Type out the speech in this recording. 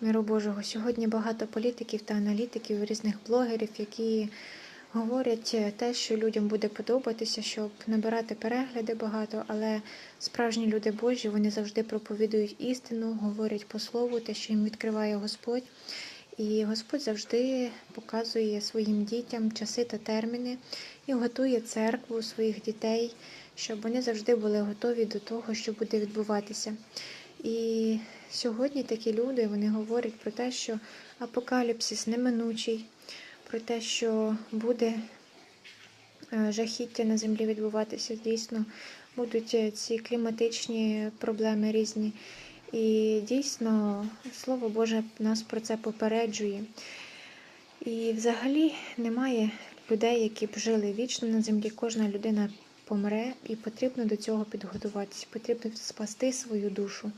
Миру Божого. Сьогодні багато політиків та аналітиків, різних блогерів, які говорять те, що людям буде подобатися, щоб набирати перегляди багато, але справжні люди Божі вони завжди проповідують істину, говорять по слову, те, що їм відкриває Господь. І Господь завжди показує своїм дітям часи та терміни і готує церкву своїх дітей, щоб вони завжди були готові до того, що буде відбуватися. І сьогодні такі люди вони говорять про те, що апокаліпсис неминучий, про те, що буде е, жахіття на землі відбуватися. Дійсно, будуть е, ці кліматичні проблеми різні. І дійсно, Слово Боже нас про це попереджує. І взагалі немає людей, які б жили вічно на землі. Кожна людина помре, і потрібно до цього підготуватися. Потрібно спасти свою душу.